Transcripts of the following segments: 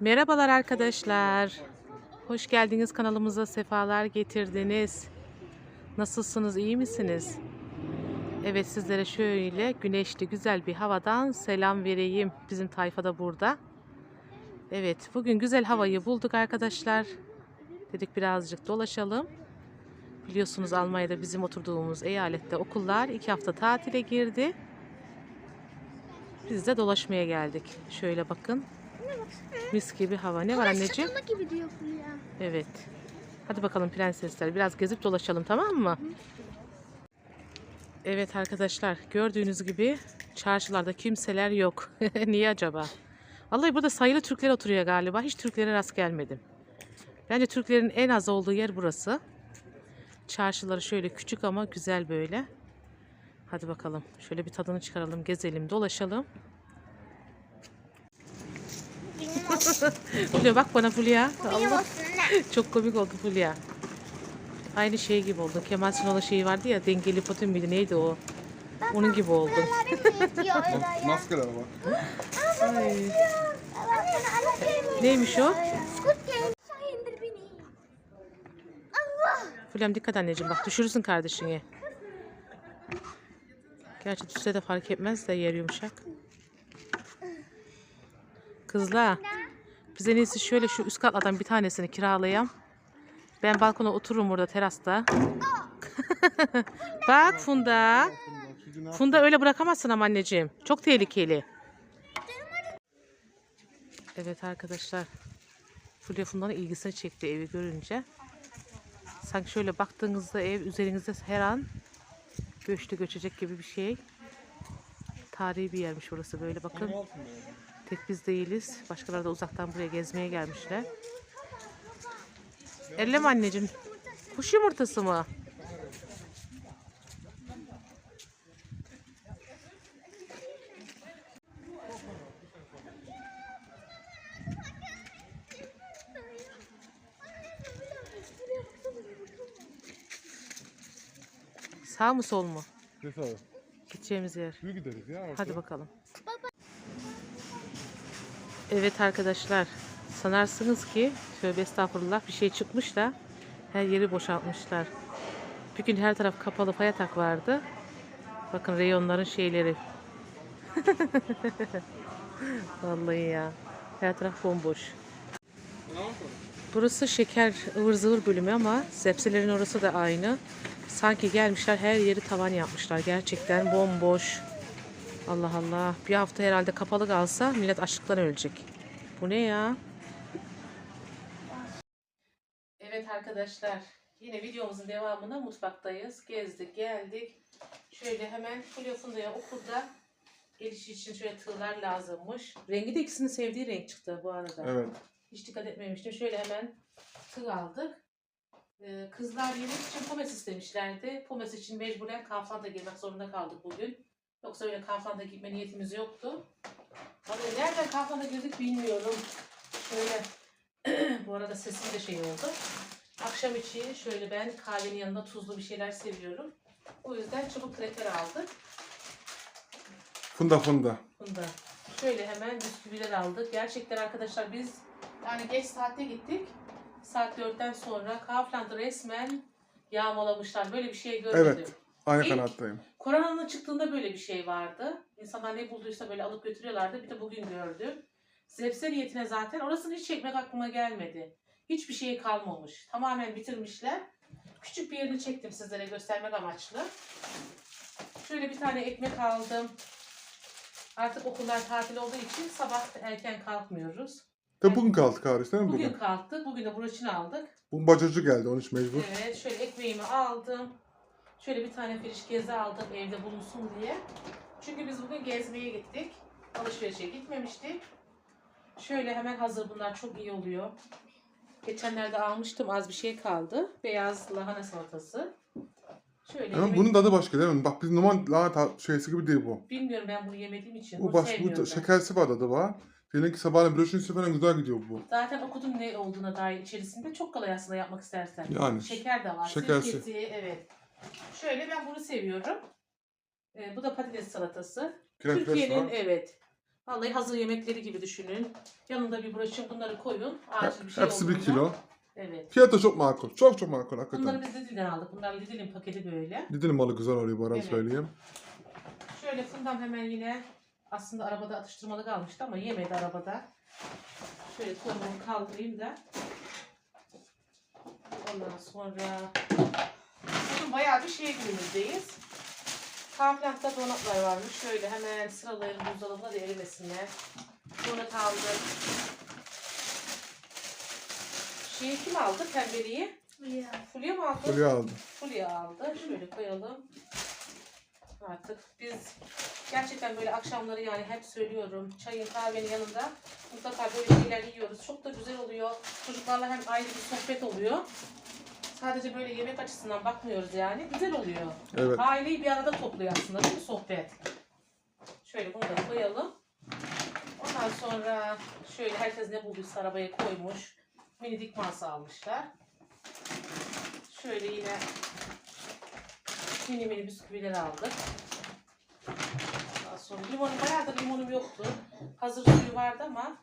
Merhabalar arkadaşlar. Hoş geldiniz kanalımıza sefalar getirdiniz. Nasılsınız iyi misiniz? Evet sizlere şöyle güneşli güzel bir havadan selam vereyim. Bizim tayfa da burada. Evet bugün güzel havayı bulduk arkadaşlar. Dedik birazcık dolaşalım. Biliyorsunuz Almanya'da bizim oturduğumuz eyalette okullar iki hafta tatile girdi. Biz de dolaşmaya geldik. Şöyle bakın. Mis gibi hava. Ne var anneciğim? Gibi diyor Fulya. Evet. Hadi bakalım prensesler. Biraz gezip dolaşalım tamam mı? Evet arkadaşlar gördüğünüz gibi çarşılarda kimseler yok. Niye acaba? Vallahi burada sayılı Türkler oturuyor galiba. Hiç Türklere rast gelmedim. Bence Türklerin en az olduğu yer burası. Çarşıları şöyle küçük ama güzel böyle. Hadi bakalım. Şöyle bir tadını çıkaralım, gezelim, dolaşalım. Fulya bak bana Fulya. Allah. Çok komik oldu Fulya. Aynı şey gibi oldu. Kemal Sunal'ın şeyi vardı ya dengeli potin miydi neydi o? Onun gibi oldu. Maskeler bak. Ay. Neymiş? O? Fulya'm dikkat anneciğim bak düşürürsün kardeşini. Gerçi düşse de fark etmez de yer yumuşak. Kızlar biz en iyisi şöyle şu üst katlardan bir tanesini kiralayayım. Ben balkona otururum orada terasta. Bak Funda. Funda öyle bırakamazsın ama anneciğim. Çok tehlikeli. Evet arkadaşlar. Fulya Funda'nın ilgisini çekti evi görünce. Sanki şöyle baktığınızda ev üzerinizde her an göçtü göçecek gibi bir şey. Tarihi bir yermiş burası böyle bakın. Tek biz değiliz. Başkaları da uzaktan buraya gezmeye gelmişler. Elleme anneciğim. Kuş yumurtası mı? Sağ mı sol mu? Neyse abi. Gideceğimiz yer. Gideriz ya. Hadi bakalım. Evet arkadaşlar. Sanarsınız ki tövbe estağfurullah bir şey çıkmış da her yeri boşaltmışlar. Bir gün her taraf kapalı fayatak vardı. Bakın reyonların şeyleri. Vallahi ya. Her taraf bomboş. Burası şeker ıvır zıvır bölümü ama zepselerin orası da aynı. Sanki gelmişler her yeri tavan yapmışlar. Gerçekten bomboş. Allah Allah. Bir hafta herhalde kapalı kalsa millet açlıktan ölecek. Bu ne ya? Evet arkadaşlar. Yine videomuzun devamında mutfaktayız. Gezdik, geldik. Şöyle hemen Fulya Funda'ya okulda geliş için şöyle tığlar lazımmış. Rengi de ikisinin sevdiği renk çıktı bu arada. Evet. Hiç dikkat etmemiştim. Şöyle hemen tığ aldık. Ee, kızlar yemek için pomes istemişlerdi. Pomes için mecburen Kaufland'a girmek zorunda kaldık bugün. Yoksa öyle Kaufland'a gitme niyetimiz yoktu. Vallahi nereden Kaufland'a girdik bilmiyorum. Şöyle bu arada sesim de şey oldu. Akşam için şöyle ben kahvenin yanında tuzlu bir şeyler seviyorum. O yüzden çubuk kreker aldık. Funda funda. Bunda. Şöyle hemen bisküviler aldık. Gerçekten arkadaşlar biz yani geç saatte gittik. Saat 4'ten sonra Kaufland'ı resmen yağmalamışlar. Böyle bir şey görmedim. Evet. Aynı İlk- kanattayım. Koronanın çıktığında böyle bir şey vardı. İnsanlar ne bulduysa böyle alıp götürüyorlardı. Bir de bugün gördüm. Zepse niyetine zaten orasını hiç çekmek aklıma gelmedi. Hiçbir şey kalmamış. Tamamen bitirmişler. Küçük bir yerini çektim sizlere göstermek amaçlı. Şöyle bir tane ekmek aldım. Artık okullar tatil olduğu için sabah erken kalkmıyoruz. De bugün kaldık Haris değil mi Bugün bugün? kalktık. Bugün de broçini aldık. Bugün bacacı geldi onun için mecbur. Evet, şöyle ekmeğimi aldım. Şöyle bir tane firiş gezi aldım evde bulunsun diye. Çünkü biz bugün gezmeye gittik. Alışverişe gitmemiştik. Şöyle hemen hazır bunlar çok iyi oluyor. Geçenlerde almıştım az bir şey kaldı. Beyaz lahana salatası. Şöyle Ama yemek- bunun tadı başka değil mi? Bak biz normal lahana ta- şeysi gibi değil bu. bilmiyorum ben bunu yemediğim için. Bu bunu baş, sevmiyorum bu şekersi var tadı var. Seninki sabahleyin broşürüsü falan güzel gidiyor bu. Zaten okudum ne olduğuna dair içerisinde. Çok kolay aslında yapmak istersen. Yani. Şeker de var. Şekersi. Sirkesi, evet. Şöyle ben bunu seviyorum. Ee, bu da patates salatası. Türkiye'nin var. evet. Vallahi hazır yemekleri gibi düşünün. Yanında bir broşür bunları koyun. Acil bir şey Hepsi bir olduğunda- kilo. Evet. Fiyatı çok makul. Çok çok makul Bunları hakikaten. biz Lidl'den aldık. Bunlar Lidl'in paketi böyle. Lidl malı güzel oluyor bu arada Evet. söyleyeyim. Şöyle fından hemen yine aslında arabada atıştırmalı kalmıştı ama yemedi arabada. Şöyle kolumu kaldırayım da. Ondan sonra bayağı bir şey günümüzdeyiz. Kamplantta donatlar varmış. Şöyle hemen sıralayalım buzdolabına da erimesinler. Donat aldık. Şeyi kim aldı? Pembeliği. Ya. Fulya mı aldı? Buraya aldım. Fulya aldı. Şöyle koyalım. Artık biz gerçekten böyle akşamları yani hep söylüyorum. Çayın kahvenin yanında mutlaka böyle şeyler yiyoruz. Çok da güzel oluyor. Çocuklarla hem ayrı bir sohbet oluyor. Sadece böyle yemek açısından bakmıyoruz yani. Güzel oluyor. Evet. Aileyi bir arada topluyor aslında değil mi sohbet? Şöyle bunu da koyalım. Ondan sonra şöyle herkes ne bulduysa arabaya koymuş. Mini dik masa almışlar. Şöyle yine mini mini bisküviler aldık. Ondan sonra limonum bayağıdır limonum yoktu. Hazır suyu vardı ama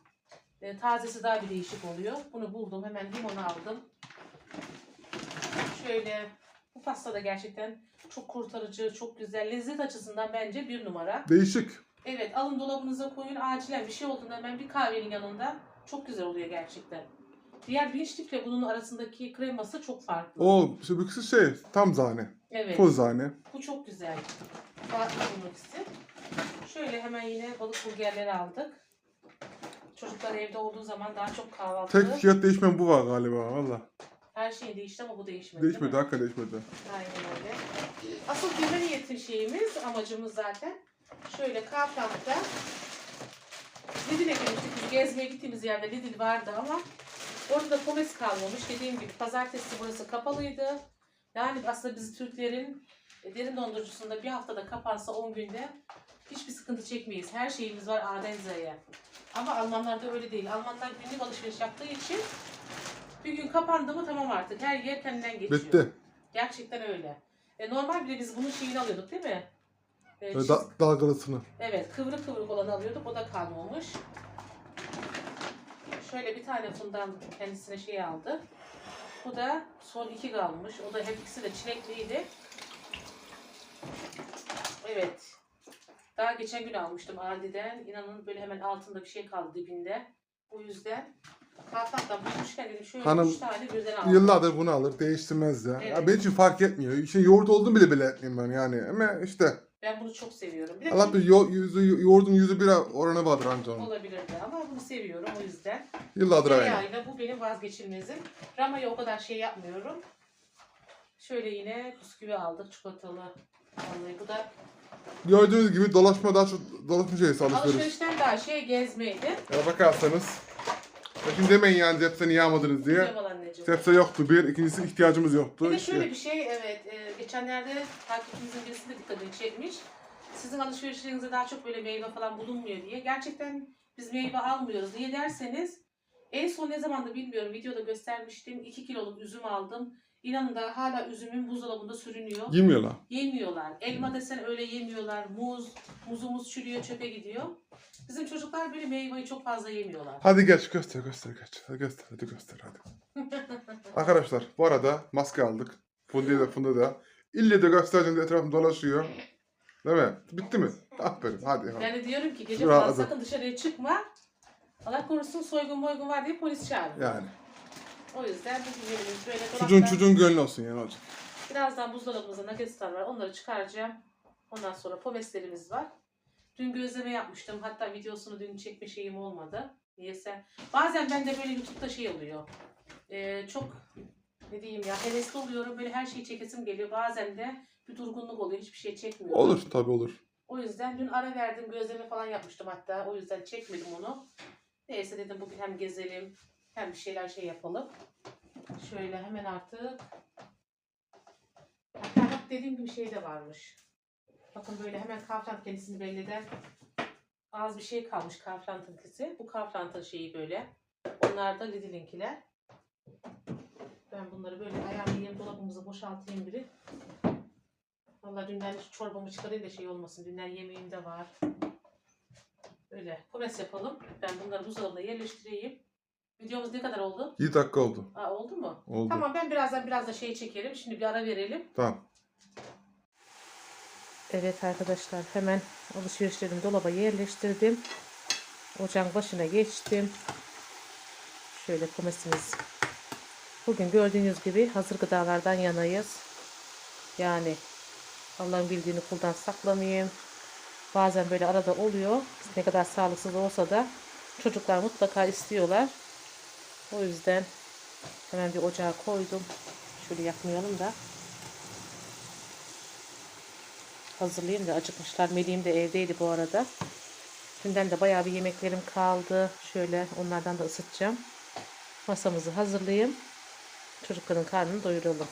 e, tazesi daha bir değişik oluyor. Bunu buldum. Hemen limon aldım. Şöyle bu pasta da gerçekten çok kurtarıcı, çok güzel. Lezzet açısından bence bir numara. Değişik. Evet alın dolabınıza koyun. Acilen bir şey olduğunda hemen bir kahvenin yanında çok güzel oluyor gerçekten. Diğer bir içlikle bunun arasındaki kreması çok farklı. O ikisi şey tam zane. Evet. Full zane. Bu çok güzel. Bir mixi. Şöyle hemen yine balık burgerleri aldık. Çocuklar evde olduğu zaman daha çok kahvaltı. Tek fiyat değişmeyen bu var galiba valla. Şey değişti ama bu değişmedi. değil Değişmedi mi? hakikaten değişmedi. Aynen öyle. Asıl girme niyetin şeyimiz, amacımız zaten. Şöyle Kaufland'da Lidl'e girmiştik. Biz gezmeye gittiğimiz yerde Lidl vardı ama orada da Pomes kalmamış. Dediğim gibi pazartesi burası kapalıydı. Yani aslında biz Türklerin e, derin dondurucusunda bir haftada kapansa 10 günde hiçbir sıkıntı çekmeyiz. Her şeyimiz var A'den Z'ye. Ama Almanlarda öyle değil. Almanlar günlük alışveriş yaptığı için bir gün kapandı mı tamam artık. Her yer kendinden geçiyor. Bitti. Gerçekten öyle. E, normal bile biz bunun şeyini alıyorduk değil mi? E, Böyle çiz- da, dalgalısını. Evet kıvrık kıvrık olanı alıyorduk. O da kalmamış. Şöyle bir tane fundan kendisine şey aldı. Bu da son iki kalmış. O da hep ikisi de çilekliydi. Evet. Daha geçen gün almıştım Aldi'den. İnanın böyle hemen altında bir şey kaldı dibinde. Bu yüzden Kalkaktan bulmuşken dedim şöyle Hanım, üç tane birden aldım. Yıllardır bunu alır değiştirmez ya. Evet. ya benim için fark etmiyor. İşte yoğurt olduğunu bile bile etmeyeyim ben yani. Ama işte Ben bunu çok seviyorum. Bir de Allah bir yo- yüzü, yoğurdun yüzü bir oranı vardır anca onun. olabilirdi ama bunu seviyorum o yüzden. Yıllardır aynı. Tereyağıyla bu benim vazgeçilmezim. Rama'ya o kadar şey yapmıyorum. Şöyle yine bisküvi aldık çikolatalı. Vallahi bu da Gördüğünüz gibi dolaşma daha çok dolaşma şeysi alışveriş. alışverişten daha şey gezmeydi. Ya bakarsanız. Şimdi demeyin yani cepseni yağmadınız diye. Yamal anneciğim. Cepse yoktu bir. ikincisi ihtiyacımız yoktu. Bir de şöyle bir şey evet e, geçenlerde takipçimizin birisi de dikkatini çekmiş. Sizin alışverişlerinizde daha çok böyle meyve falan bulunmuyor diye. Gerçekten biz meyve almıyoruz. Niye derseniz en son ne zamanda bilmiyorum videoda göstermiştim. 2 kiloluk üzüm aldım. İnanın da hala üzümün buzdolabında sürünüyor. Yemiyorlar. Yemiyorlar. Elma desen öyle yemiyorlar. Muz, muzumuz çürüyor, çöpe gidiyor. Bizim çocuklar böyle meyveyi çok fazla yemiyorlar. Hadi geç göster göster geç. Hadi göster hadi göster hadi. Arkadaşlar bu arada maske aldık. Fundiye de Funda da. İlle de göstereceğim diye etrafım dolaşıyor. Değil mi? Bitti mi? Aferin hadi. hadi. Yani diyorum ki gece falan sakın dışarıya çıkma. Allah korusun soygun moygun var diye polis çağırıyor. Yani. O yüzden bu günlerimiz böyle dolapta. Çocuğun çocuğun gönlü olsun yani hocam. Birazdan buzdolabımızda nuggetlar var. Onları çıkaracağım. Ondan sonra pomeslerimiz var. Dün gözleme yapmıştım. Hatta videosunu dün çekme şeyim olmadı. Niyeyse. Bazen ben de böyle YouTube'da şey oluyor. Ee, çok ne diyeyim ya hevesli oluyorum. Böyle her şeyi çekesim geliyor. Bazen de bir durgunluk oluyor. Hiçbir şey çekmiyorum. Olur tabi olur. O yüzden dün ara verdim. Gözleme falan yapmıştım hatta. O yüzden çekmedim onu. Neyse dedim bugün hem gezelim hem bir şeyler şey yapalım. Şöyle hemen artık. Hatta bak dediğim gibi şey de varmış. Bakın böyle hemen Kaufland kendisini belli eden az bir şey kalmış Kaufland'ınkisi. Bu Kaufland'ın şeyi böyle. Onlar da Lidl'inkiler. Ben bunları böyle ayarlayayım, dolabımızı boşaltayım biri. Vallahi dünden çorbamı çıkarayım da şey olmasın. Dünden yemeğim de var. Öyle pomes yapalım. Ben bunları buzdolabına yerleştireyim. Videomuz ne kadar oldu? 7 dakika oldu. Aa, oldu mu? Oldu. Tamam ben birazdan biraz da şey çekelim. Şimdi bir ara verelim. Tamam. Evet arkadaşlar hemen alışverişlerimi dolaba yerleştirdim. Ocağın başına geçtim. Şöyle pomesimiz. Bugün gördüğünüz gibi hazır gıdalardan yanayız. Yani Allah'ın bildiğini kuldan saklamayayım. Bazen böyle arada oluyor. Ne kadar sağlıksız olsa da çocuklar mutlaka istiyorlar. O yüzden hemen bir ocağa koydum. Şöyle yakmayalım da. hazırlayayım da acıkmışlar. Meleğim de evdeydi bu arada. Dünden de bayağı bir yemeklerim kaldı. Şöyle onlardan da ısıtacağım. Masamızı hazırlayayım. Çocukların karnını doyuralım.